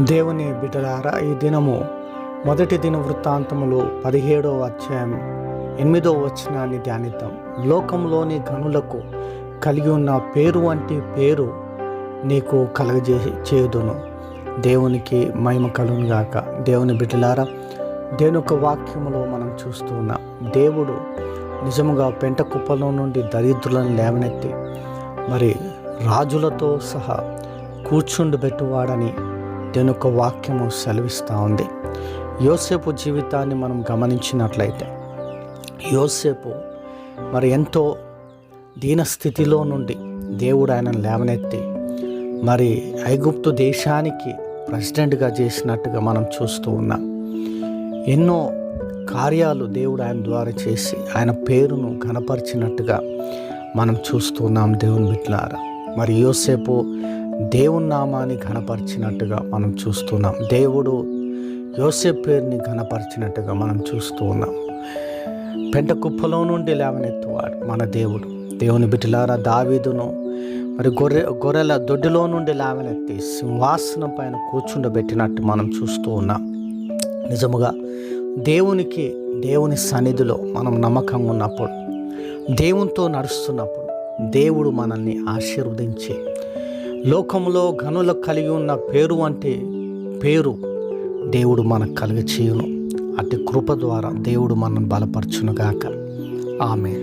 దేవుని బిటలారా ఈ దినము మొదటి దిన వృత్తాంతములు పదిహేడవ అధ్యాయం ఎనిమిదో వచనాన్ని ధ్యానిద్దాం. లోకంలోని గనులకు కలిగి ఉన్న పేరు వంటి పేరు నీకు కలగజే చేయుదును. దేవునికి మహిమ కలుగును దేవుని బిడ్డలారా దేవుని యొక్క వాక్యములో మనం చూస్తూ ఉన్నాం. దేవుడు నిజముగా పెంట కుప్పలో నుండి దరిద్రులను లేవనెత్తి మరి రాజులతో సహా కూర్చుండబెట్టువాడని దేవుని వాక్యము సెలవిస్తూ ఉంది. యోసేపు జీవితాన్ని మనం గమనించినట్లయితే యోసేపు మరి ఎంతో దీనస్థితిలో నుండి దేవుడు ఆయనను లేవనెత్తి మరి ఐగుప్తు దేశానికి ప్రెసిడెంట్గా చేసినట్టుగా మనం చూస్తూ ఉన్నాం. ఎన్నో కార్యాలు దేవుడు ఆయన ద్వారా చేసి ఆయన పేరును కనపరిచినట్టుగా మనం చూస్తున్నాం దేవుని బిడ్డలారా. మరి యోసేపు దేవుని నామాన్ని ఘనపరిచినట్టుగా మనం చూస్తున్నాం. దేవుడు యోసెఫ్ పేరుని ఘనపరిచినట్టుగా మనం చూస్తూ ఉన్నాం. పెంట కుప్పలో నుండి లేవనెత్తువాడు మన దేవుడు. దేవుని బిడ్డలారా దావీదును మరి గొర్రె గొర్రెల దొడ్డిలో నుండి లేవనెత్తి సింహాసనం పైన కూర్చుండబెట్టినట్టు మనం చూస్తూ ఉన్నాం. నిజముగా దేవునికి దేవుని సన్నిధిలో మనం నమ్మకంగా ఉన్నప్పుడు దేవునితో నడుస్తున్నప్పుడు దేవుడు మనల్ని ఆశీర్వదించి లోకంలో గనులకు కలిగి ఉన్న పేరు అంటే పేరు దేవుడు మనకు కలిగి చేయును అతి కృప ద్వారా దేవుడు మనల్ని బలపరచునుగాక. ఆమె